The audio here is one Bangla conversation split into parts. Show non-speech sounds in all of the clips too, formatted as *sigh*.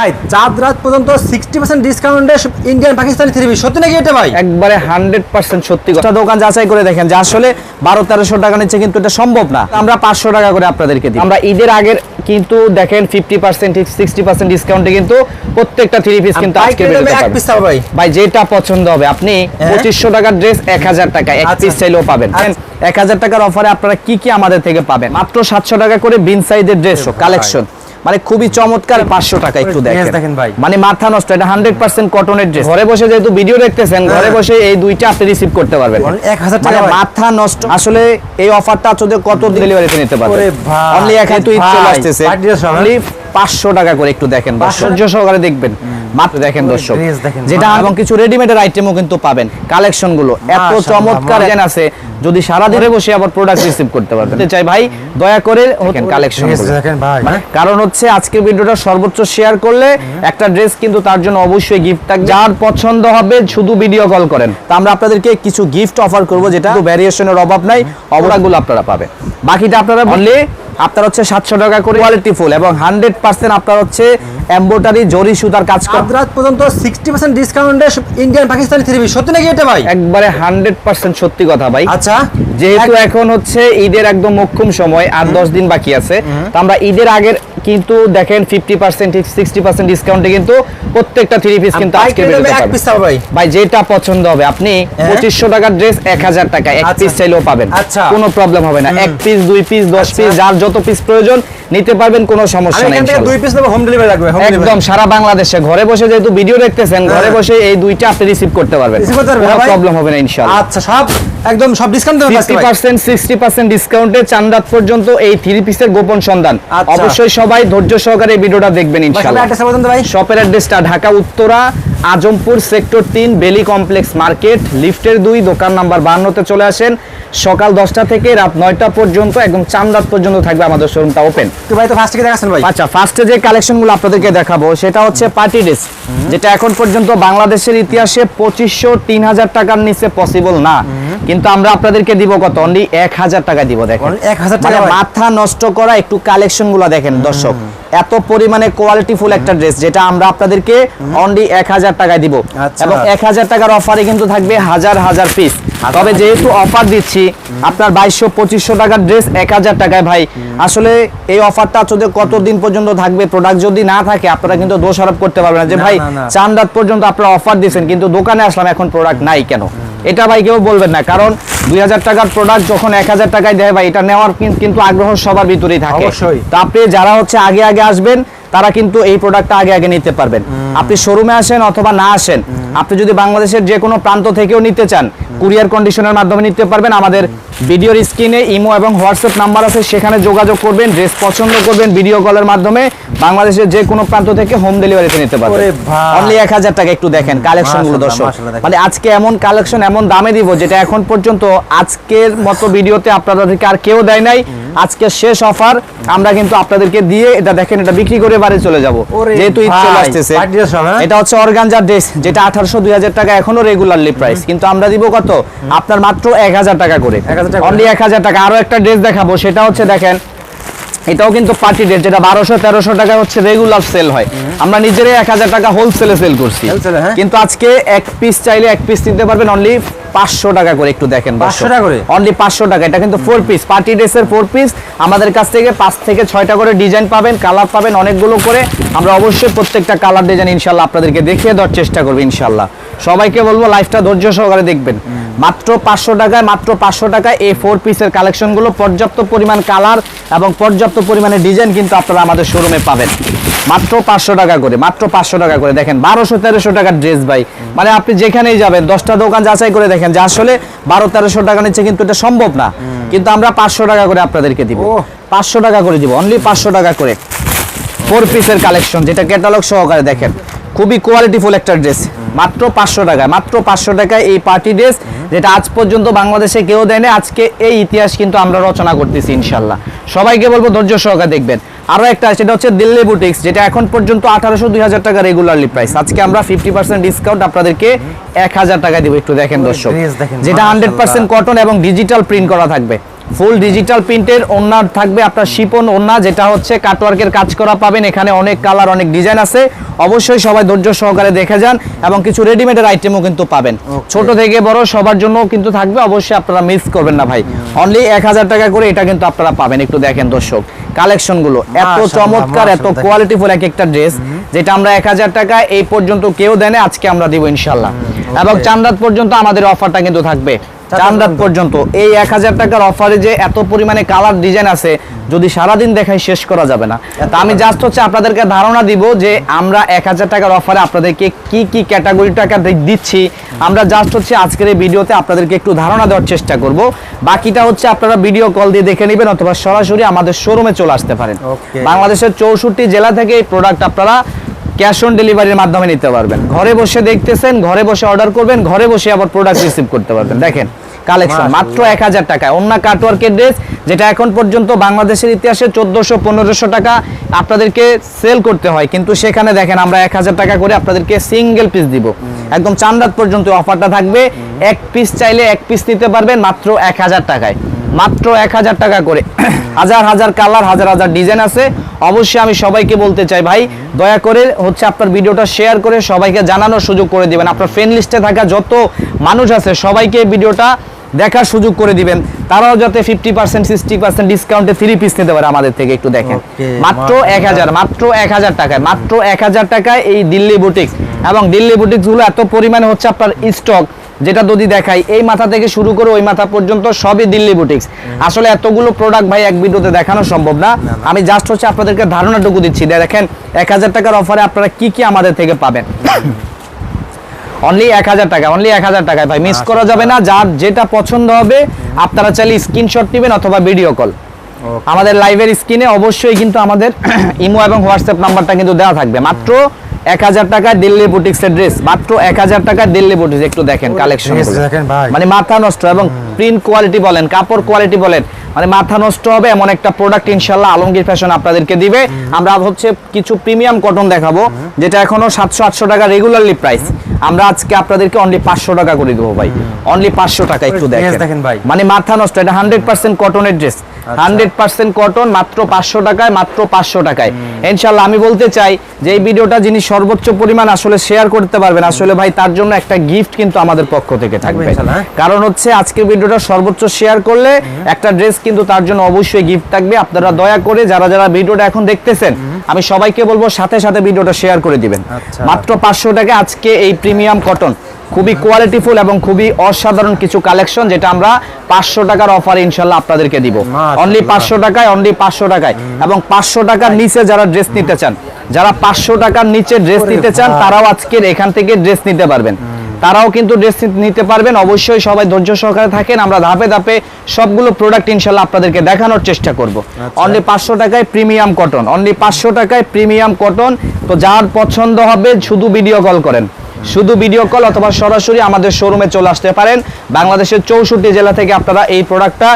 ভাই চাঁদ রাত পর্যন্ত সিক্সটি পার্সেন্ট ডিসকাউন্টে ইন্ডিয়ান পাকিস্তানি থ্রি সত্যি নাকি এটা ভাই? একবারে হান্ড্রেড পার্সেন্ট সত্যি কথা। দোকান যাচাই করে দেখেন যে আসলে বারো তেরোশো টাকা নিচ্ছে কিন্তু এটা সম্ভব না। আমরা পাঁচশো টাকা করে আপনাদেরকে দিই। আমরা ঈদের আগের কিন্তু দেখেন ফিফটি পার্সেন্ট সিক্সটি পার্সেন্ট ডিসকাউন্টে কিন্তু প্রত্যেকটা থ্রি পিস কিন্তু আজকে ভাই। ভাই যেটা পছন্দ হবে আপনি পঁচিশশো টাকার ড্রেস এক হাজার টাকা এক আচ্ছা। পিস চাইলেও পাবেন। আচ্ছা। এক হাজার টাকার অফারে আপনারা কি কি আমাদের থেকে পাবেন? মাত্র সাতশো টাকা করে বিন সাইজের ড্রেস কালেকশন মানে খুবই চমৎকার পাঁচশো টাকা একটু দেখেন। ভাই। মানে মাথা নষ্ট এটা হান্ড্রেড পার্সেন্ট কটনের ড্রেস ঘরে বসে যেহেতু ভিডিও দেখতেছেন ঘরে হ্যাঁ। বসে এই দুইটা আপনি রিসিভ করতে পারবেন। বলেন, 1000 টাকা মানে মাথা নষ্ট। আসলে এই অফারটা আসলে কত ডেলিভারিতে নিতে পারবেন। অনলি এক আসতেছে। পাঁচশো টাকা করে একটু দেখেন বা সহ্য সহকারে দেখবেন। মাত্র দেখেন দর্শক যেটা এবং কিছু রেডিমেডের আইটেমও কিন্তু পাবেন। কালেকশনগুলো এত চমৎকার। আছে যদি সারা দিনে বসে আবার প্রোডাক্ট রিসিভ করতে পারবেন। চাই ভাই দয়া করে দেখেন কালেকশন দেখেন ভাই। কারণ হচ্ছে আজকের ভিডিওটা সর্বোচ্চ শেয়ার করলে একটা ড্রেস কিন্তু তার জন্য অবশ্যই গিফট থাকবে। যার পছন্দ হবে শুধু ভিডিও কল করেন। তা আমরা আপনাদেরকে কিছু গিফট অফার করব যেটা ভ্যারিয়েশনের অভাব নাই অবরাগুলো আপনারা পাবেন। বাকিটা আপনারা বললে আপনার হচ্ছে সাতশো টাকা করে কোয়ালিটি ফুল এবং হান্ড্রেড পার্সেন্ট আপনার হচ্ছে এম্বোটারি জরি সুতার কাজ করা। রাত পর্যন্ত সিক্সটি পার্সেন্ট ডিসকাউন্টে ইন্ডিয়ান পাকিস্তানি থ্রি সত্যি নাকি এটা ভাই? একবারে হান্ড্রেড পার্সেন্ট সত্যি কথা ভাই। আচ্ছা। যেহেতু এখন হচ্ছে ঈদের একদম মোক্ষম সময় আর দশ দিন বাকি আছে তো আমরা ঈদের আগের কিন্তু দেখেন ফিফটি পার্সেন্ট সিক্সটি পার্সেন্ট ডিসকাউন্টে কিন্তু প্রত্যেকটা থ্রি পিস কিন্তু আজকে পিস পাবো ভাই? ভাই যেটা পছন্দ হবে আপনি পঁচিশশো টাকার ড্রেস এক হাজার টাকা এক আচ্ছা। পিস চাইলেও পাবেন। আচ্ছা। কোনো প্রবলেম হবে না। এক পিস দুই পিস দশ আচ্ছা। পিস যার যত পিস প্রয়োজন নিতে পারবেন কোনো সমস্যা নেই দুই পিস নেব হোম ডেলিভারি home একদম সারা বাংলাদেশে। ঘরে বসে যেহেতু ভিডিও দেখতেছেন ঘরে হ্যাঁ। বসে এই দুইটা আপনি রিসিভ করতে পারবেন। কোনো হ্যাঁ প্রবলেম হবে না ইনশাআল্লাহ আচ্ছা সব একদম সব ডিসকাউন্ট দেবেন আজকে। ফিফটি ভাই। পার্সেন্ট সিক্সটি পার্সেন্ট ডিসকাউন্টে চান্দাত পর্যন্ত এই থ্রি পিসের গোপন সন্ধান। আচ্ছা। অবশ্যই সবাই ধৈর্য সহকারে ভিডিওটা দেখবেন ইনশাআল্লাহ। শপের অ্যাড্রেসটা ঢাকা উত্তরা আজমপুর সেক্টর তিন বেলি কমপ্লেক্স মার্কেট লিফটের দুই দোকান নাম্বার বান্নতে চলে আসেন। সকাল দশটা থেকে রাত নয়টা পর্যন্ত একদম চান্দাত পর্যন্ত থাকবে আমাদের শোরুমটা ওপেন তো ভাই তো ফার্স্ট দেখাচ্ছেন ভাই? আচ্ছা ফার্স্টে যে কালেকশনগুলো আপনাদেরকে দেখাবো সেটা হচ্ছে পার্টি ড্রেস যেটা এখন পর্যন্ত বাংলাদেশের ইতিহাসে পঁচিশশো তিন হাজার টাকার নিচে পসিবল না। কিন্তু আমরা আপনাদেরকে দিব কত? অনলি এক হাজার টাকা দিব দেখেন। Only 1000 টাকা মাথা নষ্ট করা একটু কালেকশনগুলো দেখেন দর্শক। এত পরিমাণে কোয়ালিটি ফুল একটা ড্রেস যেটা আমরা আপনাদেরকে অনলি এক হাজার টাকায় দিব। আচ্ছা। এবং এক হাজার টাকার অফারে কিন্তু থাকবে হাজার হাজার পিস তবে যেহেতু অফার দিচ্ছি আপনার বাইশশো পঁচিশশো টাকার ড্রেস এক হাজার টাকায় ভাই। আসলে এই অফারটা যদি কতদিন পর্যন্ত থাকবে প্রোডাক্ট যদি না থাকে আপনারা কিন্তু দোষারোপ করতে পারবেন না। যে ভাই। চান রাত পর্যন্ত আপনারা অফার দিচ্ছেন কিন্তু দোকানে আসলাম এখন প্রোডাক্ট নাই কেন? এটা ভাই কেউ বলবেন না কারণ দুই হাজার টাকার প্রোডাক্ট যখন এক হাজার টাকায় দেয় ভাই এটা নেওয়ার কিন্তু আগ্রহ সবার ভিতরেই থাকে অবশ্যই। তো আপনি যারা হচ্ছে আগে আগে আসবেন তারা কিন্তু এই প্রোডাক্টটা আগে আগে নিতে পারবেন। আপনি শোরুমে আসেন অথবা না আসেন আপনি যদি বাংলাদেশের যে কোনো প্রান্ত থেকেও নিতে চান কুরিয়ার কন্ডিশনের মাধ্যমে নিতে পারবেন। আমাদের ভিডিওর স্ক্রিনে ইমো এবং হোয়াটসঅ্যাপ নাম্বার আছে সেখানে যোগাযোগ করবেন ড্রেস পছন্দ করবেন ভিডিও কলের মাধ্যমে বাংলাদেশের যে কোনো প্রান্ত থেকে হোম ডেলিভারিতে নিতে পারবেন। অনলি এক হাজার টাকা একটু দেখেন কালেকশনগুলো মাশাআল্লাহ, দর্শক। মানে আজকে এমন কালেকশন এমন দামে দিব যেটা এখন পর্যন্ত আজকের মতো ভিডিওতে আপনাদেরকে আর কেউ দেয় নাই। আজকে শেষ অফার আমরা কিন্তু আপনাদেরকে দিয়ে এটা দেখেন এটা বিক্রি করে বাড়ি চলে যাব। যেহেতু ঈদ চলে আসতেছে? এটা হচ্ছে অর্গানজার ড্রেস যেটা আঠারোশো দুই হাজার টাকা এখনও রেগুলারলি প্রাইস কিন্তু আমরা দিব কত? আপনার মাত্র এক হাজার টাকা করে। 1000 টাকা করে। অনলি এক হাজার টাকা। আরও একটা ড্রেস দেখাবো সেটা হচ্ছে দেখেন এটাও কিন্তু পার্টি ড্রেস যেটা বারোশো তেরোশো টাকা হচ্ছে রেগুলার সেল হয়। আমরা নিজেরাই এক হাজার টাকা হোলসেলে সেল করছি। হ্যাঁ? কিন্তু আজকে এক পিস চাইলে এক পিস নিতে পারবেন অনলি পাঁচশো টাকা করে একটু দেখেন 500 টাকা করে? অনলি পাঁচশো টাকা এটা কিন্তু ফোর পিস পার্টি ড্রেসের ফোর পিস আমাদের কাছ থেকে পাঁচ থেকে ছয়টা করে ডিজাইন পাবেন কালার পাবেন অনেকগুলো করে। আমরা অবশ্যই প্রত্যেকটা কালার ডিজাইন ইনশাল্লাহ আপনাদেরকে দেখিয়ে দেওয়ার চেষ্টা করব ইনশাল্লাহ। সবাইকে বলব লাইফটা ধৈর্য সহকারে দেখবেন। মাত্র পাঁচশো টাকায় মাত্র পাঁচশো টাকায় এই ফোর পিসের কালেকশনগুলো পর্যাপ্ত পরিমাণ কালার এবং পর্যাপ্ত পরিমাণে ডিজাইন কিন্তু আপনারা আমাদের শোরুমে পাবেন। মাত্র পাঁচশো টাকা করে মাত্র পাঁচশো টাকা করে। দেখেন বারোশো তেরোশো টাকার ড্রেস ভাই। মানে আপনি যেখানেই যাবেন দশটা দোকান যাচাই করে দেখেন যে আসলে বারো তেরোশো টাকা নিচ্ছে কিন্তু এটা সম্ভব না। কিন্তু আমরা পাঁচশো টাকা করে আপনাদেরকে দিব। পাঁচশো টাকা করে দিব অনলি পাঁচশো টাকা করে। ফোর পিসের কালেকশন যেটা ক্যাটালগ সহকারে দেখেন। খুবই কোয়ালিটিফুল একটা ড্রেস মাত্র পাঁচশো টাকায় মাত্র পাঁচশো টাকায় এই পার্টি ড্রেস যেটা আজ পর্যন্ত বাংলাদেশে কেউ দেয়নি। আজকে এই ইতিহাস কিন্তু আমরা রচনা করতেছি ইনশাল্লাহ সবাইকে বলব ধৈর্য সহকারে দেখবেন। আরও একটা সেটা হচ্ছে দিল্লি বুটিক্স যেটা এখন পর্যন্ত আঠারোশো দুই হাজার টাকা রেগুলারলি প্রাইস আজকে আমরা ফিফটি পার্সেন্ট ডিসকাউন্ট আপনাদেরকে এক হাজার টাকা দিব একটু দেখেন দর্শক। যেটা হান্ড্রেড পার্সেন্ট কটন এবং ডিজিটাল প্রিন্ট করা থাকবে। ফুল ডিজিটাল প্রিন্টের ওনার থাকবে আপনার শিপন ওন্না যেটা হচ্ছে কাটওয়ার্কের কাজ করা পাবেন। এখানে অনেক কালার অনেক ডিজাইন আছে। অবশ্যই সবাই ধৈর্য সহকারে দেখে যান এবং কিছু রেডিমেডের আইটেমও কিন্তু পাবেন। ছোট থেকে বড় সবার জন্য কিন্তু থাকবে অবশ্যই আপনারা মিস করবেন না ভাই। অনলি এক হাজার টাকা করে এটা কিন্তু আপনারা পাবেন একটু দেখেন দর্শক। কালেকশনগুলো এত চমৎকার এত মাশাআল্লাহ, কোয়ালিটিফুল এক একটা ড্রেস যেটা আমরা এক হাজার টাকা এই পর্যন্ত কেউ দেয় আজকে আমরা দিব ইনশাল্লাহ এবং চান্দাত পর্যন্ত আমাদের অফারটা কিন্তু থাকবে। চান্দাত পর্যন্ত। এই এক হাজার টাকার অফারে যে এত পরিমাণে কালার ডিজাইন আছে যদি সারাদিন দেখাই শেষ করা যাবে না। তা আমি জাস্ট হচ্ছে আপনাদেরকে ধারণা দিব যে আমরা এক হাজার টাকার অফারে আপনাদেরকে কি কি ক্যাটাগরি টাকা দিচ্ছি। আমরা জাস্ট হচ্ছে আজকের এই ভিডিওতে আপনাদেরকে একটু ধারণা দেওয়ার চেষ্টা করব। বাকিটা হচ্ছে আপনারা ভিডিও কল দিয়ে দেখে নেবেন অথবা সরাসরি আমাদের শোরুমে চলে আসতে পারেন। বাংলাদেশের চৌষট্টি জেলা থেকে এই প্রোডাক্ট আপনারা ক্যাশ অন ডেলিভারির মাধ্যমে নিতে পারবেন। ঘরে বসে দেখতেছেন ঘরে বসে অর্ডার করবেন ঘরে বসে আবার প্রোডাক্ট রিসিভ করতে পারবেন। দেখেন। কালেকশন। মাত্র এক হাজার টাকায়। অন্য কাটওয়ার্কের ড্রেস যেটা এখন পর্যন্ত বাংলাদেশের ইতিহাসে চোদ্দশো পনেরোশো টাকা আপনাদেরকে সেল করতে হয়। কিন্তু সেখানে দেখেন আমরা এক হাজার টাকা করে আপনাদেরকে সিঙ্গেল পিস দিব। একদম চান্দাত পর্যন্ত অফারটা থাকবে। এক পিস চাইলে এক পিস নিতে পারবেন মাত্র এক হাজার টাকায়। মাত্র এক হাজার টাকা করে। হাজার হাজার কালার হাজার হাজার ডিজাইন আছে। অবশ্যই আমি সবাইকে বলতে চাই ভাই দয়া করে হচ্ছে আপনার ভিডিওটা শেয়ার করে সবাইকে জানানোর সুযোগ করে দিবেন। আপনার ফ্রেন্ড লিস্টে থাকা যত মানুষ আছে সবাইকে ভিডিওটা দেখার সুযোগ করে দিবেন। তারাও যাতে ফিফটি পার্সেন্ট সিক্সটি পার্সেন্ট ডিসকাউন্টে থ্রি পিস নিতে পারে আমাদের থেকে একটু দেখেন। মাত্র এক হাজার মাত্র এক হাজার টাকায় মাত্র এক হাজার টাকায় এই দিল্লি বুটিক্স এবং দিল্লি বুটিক্সগুলো এত পরিমাণে হচ্ছে আপনার স্টক যেটা যদি দেখাই এই মাথা থেকে শুরু করে ওই মাথা পর্যন্ত সবই দিল্লি বুটিক্স আসলে এতগুলো প্রোডাক্ট ভাই এক ভিডিওতে দেখানো সম্ভব না। আমি জাস্ট হচ্ছে আপনাদেরকে ধারণাটুকু দিচ্ছি। দেখেন এক হাজার টাকার অফারে আপনারা কি কি আমাদের থেকে পাবেন? *coughs* অনলি এক হাজার টাকা অনলি এক হাজার টাকায় ভাই মিস করা যাবে না। যার যেটা পছন্দ হবে আপনারা চাইলে স্ক্রিনশট নেবেন অথবা ভিডিও কল আমাদের লাইভের স্ক্রিনে অবশ্যই কিন্তু আমাদের *coughs* ইমো এবং হোয়াটসঅ্যাপ নাম্বারটা কিন্তু দেওয়া থাকবে। মাত্র এক হাজার টাকা দিল্লি বুটিক্সের ড্রেস মাত্র এক হাজার টাকা দিল্লি বুটিক্স একটু দেখেন কালেকশন। মানে মাথা নষ্ট এবং প্রিন্ট কোয়ালিটি বলেন কাপড় কোয়ালিটি বলেন মানে মাথা নষ্ট হবে এমন একটা প্রোডাক্ট ইনশাল্লাহ আলমগীর ফ্যাশন আপনাদেরকে দিবে। আমরা হচ্ছে কিছু প্রিমিয়াম কটন দেখাবো যেটা এখনও সাতশো আটশো টাকা রেগুলারলি প্রাইস আমরা আজকে আপনাদেরকে অনলি পাঁচশো টাকা করে দেবো ভাই। অনলি পাঁচশো টাকা একটু দেখেন। ভাই। মানে মাথা নষ্ট এটা হান্ড্রেড পার্সেন্ট কটনের ড্রেস হান্ড্রেড পার্সেন্ট কটন মাত্র পাঁচশো টাকায় মাত্র পাঁচশো টাকায়। ইনশাল্লাহ আমি বলতে চাই যে এই ভিডিওটা যিনি সর্বোচ্চ পরিমাণ আসলে শেয়ার করতে পারবেন আসলে ভাই তার জন্য একটা গিফট কিন্তু আমাদের পক্ষ থেকে থাকবে। কারণ হচ্ছে আজকের ভিডিওটা সর্বোচ্চ শেয়ার করলে একটা ড্রেস কিন্তু তার জন্য অবশ্যই গিফট থাকবে। আপনারা দয়া করে যারা যারা ভিডিওটা এখন দেখতেছেন আমি সবাইকে বলব সাথে সাথে ভিডিওটা শেয়ার করে দিবেন। আচ্ছা। মাত্র পাঁচশো টাকা আজকে এই প্রিমিয়াম কটন খুবই কোয়ালিটিফুল এবং খুবই অসাধারণ কিছু কালেকশন যেটা আমরা পাঁচশো টাকার অফার ইনশাল্লাহ আপনাদেরকে দিব। অনলি পাঁচশো টাকায় অনলি পাঁচশো টাকায়। এবং পাঁচশো টাকার নিচে যারা ড্রেস নিতে চান যারা পাঁচশো টাকার নিচে ড্রেস নিতে চান তারাও আজকের এখান থেকে ড্রেস নিতে পারবেন। তারাও কিন্তু ড্রেস নিতে পারবেন। অবশ্যই সবাই ধৈর্য সহকারে থাকেন। আমরা ধাপে ধাপে সবগুলো প্রোডাক্ট ইনশাল্লাহ আপনাদেরকে দেখানোর চেষ্টা করব। অনলি পাঁচশো টাকায় প্রিমিয়াম কটন অনলি পাঁচশো টাকায় প্রিমিয়াম কটন তো যার পছন্দ হবে শুধু ভিডিও কল করেন। শুধু ভিডিও কল অথবা সরাসরি আমাদের শোরুমে চলে আসতে পারেন। বাংলাদেশের চৌষট্টি জেলা থেকে আপনারা এই প্রোডাক্টটা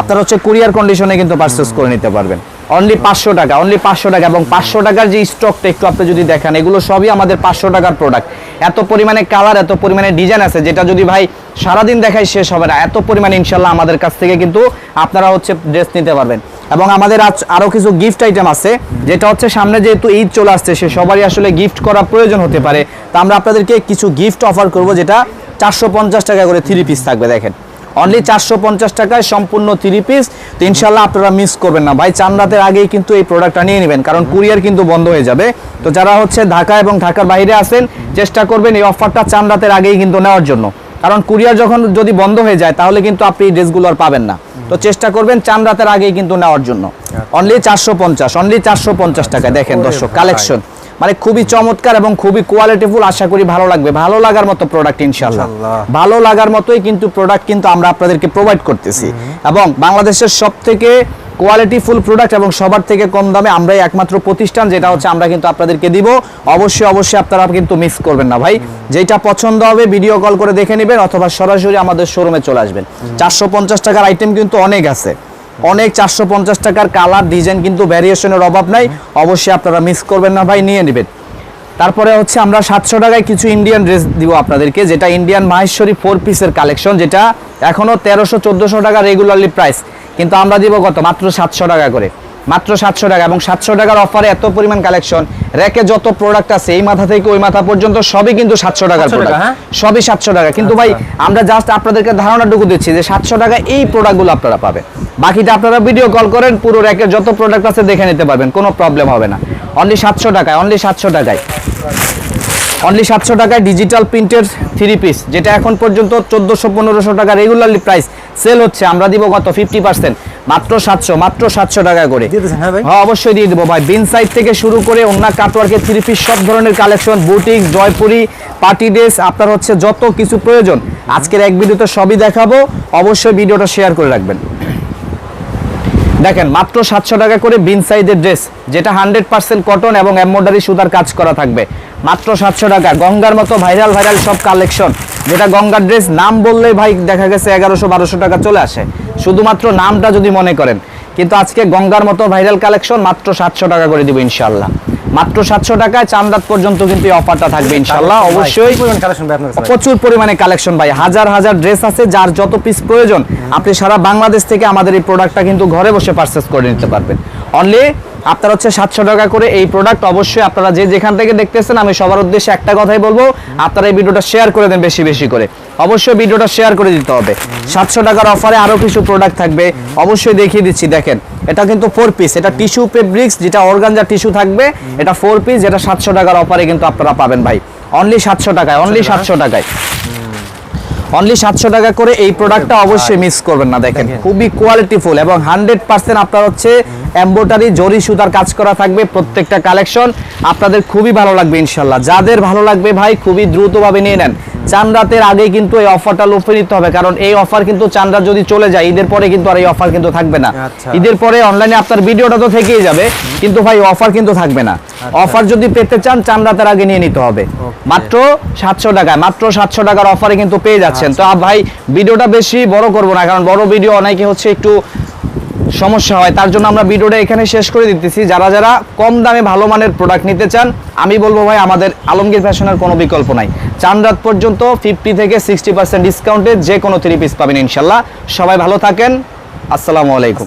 আপনারা হচ্ছে কুরিয়ার কন্ডিশনে কিন্তু পারচেস করে নিতে পারবেন। অনলি পাঁচশো টাকা অনলি পাঁচশো টাকা এবং পাঁচশো টাকার যে স্টকটা একটু আপনি যদি দেখেন, এগুলো সবই আমাদের পাঁচশো টাকার প্রোডাক্ট এত পরিমাণে কালার এত পরিমাণে ডিজাইন আছে, যেটা যদি ভাই সারাদিন দেখায় শেষ হবে না। এত পরিমাণে ইনশাল্লাহ আমাদের কাছ থেকে কিন্তু আপনারা হচ্ছে ড্রেস নিতে পারবেন। এবং আমাদের আজ আরও কিছু গিফট আইটেম আছে, যেটা হচ্ছে সামনে যেহেতু ঈদ চলে আসছে, সে সবারই আসলে গিফট করা প্রয়োজন হতে পারে। তা আমরা আপনাদেরকে কিছু গিফট অফার করব, যেটা চারশো পঞ্চাশ টাকা করে থ্রি পিস থাকবে, দেখেন। অনলি চারশো পঞ্চাশ টাকায় সম্পূর্ণ থ্রি পিস তো ইনশাল্লাহ আপনারা মিস করবেন না। ভাই চান রাতের আগেই কিন্তু এই প্রোডাক্টটা নিয়ে নেবেন কারণ কুরিয়ার কিন্তু বন্ধ হয়ে যাবে। তো যারা হচ্ছে ঢাকা এবং ঢাকার বাইরে আছেন চেষ্টা করবেন এই অফারটা চান রাতের আগেই কিন্তু নেওয়ার জন্য। কারণ কুরিয়ার যখন যদি বন্ধ হয়ে যায় তাহলে কিন্তু আপনি এই ড্রেসগুলো আর পাবেন না। তো চেষ্টা করবেন চান রাতের আগেই কিন্তু নেওয়ার জন্য। অনলি চারশো পঞ্চাশ অনলি চারশো পঞ্চাশ টাকায়। দেখেন দর্শক কালেকশন মানে খুবই চমৎকার এবং খুবই কোয়ালিটিফুল আশা করি ভালো লাগবে। ভালো লাগার মতো প্রোডাক্ট ইনশাল্লাহ। ভালো লাগার মতোই কিন্তু প্রোডাক্ট কিন্তু আমরা আপনাদেরকে প্রোভাইড করতেছি। এবং বাংলাদেশের সব থেকে কোয়ালিটি ফুল প্রোডাক্ট এবং সবার থেকে কম দামে আমরাই একমাত্র প্রতিষ্ঠান যেটা হচ্ছে আমরা কিন্তু আপনাদেরকে দিব। অবশ্যই অবশ্যই আপনারা কিন্তু মিস করবেন না ভাই। যেটা পছন্দ হবে ভিডিও কল করে দেখে নেবেন অথবা সরাসরি আমাদের শোরুমে চলে আসবেন। চারশো পঞ্চাশ টাকার আইটেম কিন্তু অনেক আছে। অনেক চারশো পঞ্চাশ টাকার কালার, ডিজাইন কিন্তু ভ্যারিয়েশনের অভাব নাই। অবশ্যই আপনারা মিস করবেন না ভাই, নিয়ে নেবেন। তারপরে হচ্ছে আমরা সাতশো টাকায় কিছু ইন্ডিয়ান ড্রেস দিব আপনাদেরকে, যেটা ইন্ডিয়ান মাহেশ্বরী ফোর পিসের কালেকশন যেটা এখনও তেরোশো, চোদ্দোশো টাকা রেগুলারলি প্রাইস কিন্তু আমরা দিব কত? মাত্র সাতশো টাকা করে। মাত্র সাতশো টাকা এবং সাতশো টাকার অফারে এত পরিমাণ কালেকশন র্যাকে যত প্রোডাক্ট আছে এই মাথা থেকে ওই মাথা পর্যন্ত সবই কিন্তু সাতশো টাকার প্রোডাক্ট হ্যাঁ? সবই সাতশো টাকা। কিন্তু ভাই আমরা জাস্ট আপনাদেরকে ধারণাটুকু দিচ্ছি যে সাতশো টাকা এই প্রোডাক্টগুলো আপনারা পাবেন। বাকিটা আপনারা ভিডিও কল করেন পুরো র্যাকের যত প্রোডাক্ট আছে দেখে নিতে পারবেন কোনো প্রবলেম হবে না। অনলি সাতশো টাকায় অনলি সাতশো টাকায়। অনলি সাতশো টাকায় ডিজিটাল প্রিন্টের থ্রি পিস যেটা এখন পর্যন্ত চোদ্দোশো পনেরোশো টাকা রেগুলারলি প্রাইস সেল হচ্ছে। আমরা দিব কত? ফিফটি পার্সেন্ট মাত্র সাতশো মাত্র সাতশো টাকা করে। হ্যাঁ হ্যাঁ অবশ্যই দিয়ে দেবো ভাই। বিন সাইড থেকে শুরু করে অন্য কাটওয়ার্কের থ্রি পিস সব ধরনের collection boutique Jaipuri party dress আপনার হচ্ছে যত কিছু প্রয়োজন। আজকের এক ভিডিওতে সবই দেখাবো। অবশ্যই ভিডিওটা শেয়ার করে রাখবেন। দেখেন মাত্র সাতশো টাকা করে বিন সাইজের ড্রেস যেটা হান্ড্রেড পার্সেন্ট কটন এবং এমব্রয়ডারি সুতার কাজ করা থাকবে। মাত্র সাতশো টাকা গঙ্গার মতো ভাইরাল ভাইরাল সব কালেকশন। যেটা গঙ্গার ড্রেস নাম বললেই ভাই দেখা গেছে এগারোশো বারোশো টাকা চলে আসে। শুধুমাত্র নামটা যদি মনে করেন কিন্তু আজকে গঙ্গার মতো ভাইরাল কালেকশন মাত্র সাতশো টাকা করে দিব ইনশাল্লাহ মাত্র সাতশো টাকায় চান্দাত পর্যন্ত কিন্তু এই অফারটা থাকবে ইনশাল্লাহ অবশ্যই? প্রচুর পরিমাণে কালেকশন ভাই হাজার হাজার ড্রেস আছে যার যত পিস প্রয়োজন আপনি সারা বাংলাদেশ থেকে আমাদের এই প্রোডাক্টটা কিন্তু ঘরে বসে পারচেস করে নিতে পারবেন। অনলি আপনার হচ্ছে সাতশো টাকা করে এই প্রোডাক্ট অবশ্যই আপনারা যে যেখান থেকে দেখতেছেন আমি সবার উদ্দেশ্যে একটা কথাই বলব আপনারা এই ভিডিওটা শেয়ার করে দেন বেশি বেশি করে। অবশ্যই ভিডিওটা শেয়ার করে দিতে হবে। সাতশো টাকার অফারে আরও কিছু প্রোডাক্ট থাকবে। অবশ্যই দেখিয়ে দিচ্ছি দেখেন। এটা কিন্তু ফোর পিস এটা টিস্যু ফেব্রিক্স যেটা অর্গানজা টিস্যু থাকবে এটা ফোর পিস যেটা সাতশো টাকার অফারে কিন্তু আপনারা পাবেন ভাই। অনলি সাতশো টাকায় অনলি সাতশো টাকায়। অনলি সাতশো টাকা করে এই প্রোডাক্টটা অবশ্যই মিস করবেন না দেখেন। দেখেন। খুবই কোয়ালিটিফুল এবং হান্ড্রেড পার্সেন্ট আপনার হচ্ছে এম্বোটারি জরি সুতার কাজ করা থাকবে প্রত্যেকটা কালেকশন আপনাদের খুবই ভালো লাগবে ইনশাল্লাহ। যাদের ভালো লাগবে ভাই খুবই দ্রুতভাবে নিয়ে নেন। চান রাতের আগে কিন্তু এই অফারটা লুফে নিতে হবে কারণ এই অফার কিন্তু চান রাত যদি চলে যায় ঈদের পরে কিন্তু আর এই অফার কিন্তু থাকবে না। আচ্ছা। ঈদের পরে অনলাইনে আপনার ভিডিওটা তো থেকেই যাবে কিন্তু ভাই অফার কিন্তু থাকবে না। অফার যদি পেতে চান চান রাতের আগে নিয়ে নিতে হবে। মাত্র সাতশো টাকায় মাত্র সাতশো টাকার অফারে কিন্তু পেয়ে যাচ্ছেন। তো আ- ভাই ভিডিওটা বেশি বড় করব না কারণ বড় ভিডিও অনেকে হচ্ছে একটু সমস্যা হয়, তার জন্য আমরা ভিডিওটা এখানে শেষ করে দিতেছি। যারা যারা কম দামে ভালো মানের প্রোডাক্ট নিতে চান, আমি বলব ভাই, আমাদের আলমগীর ফ্যাশনের কোনো বিকল্প নাই। চান রাত পর্যন্ত ফিফটি থেকে সিক্সটি পার্সেন্ট ডিসকাউন্টে যে কোনো থ্রি পিস পাবেন ইনশাল্লাহ। সবাই ভালো থাকেন। আসসালামু আলাইকুম।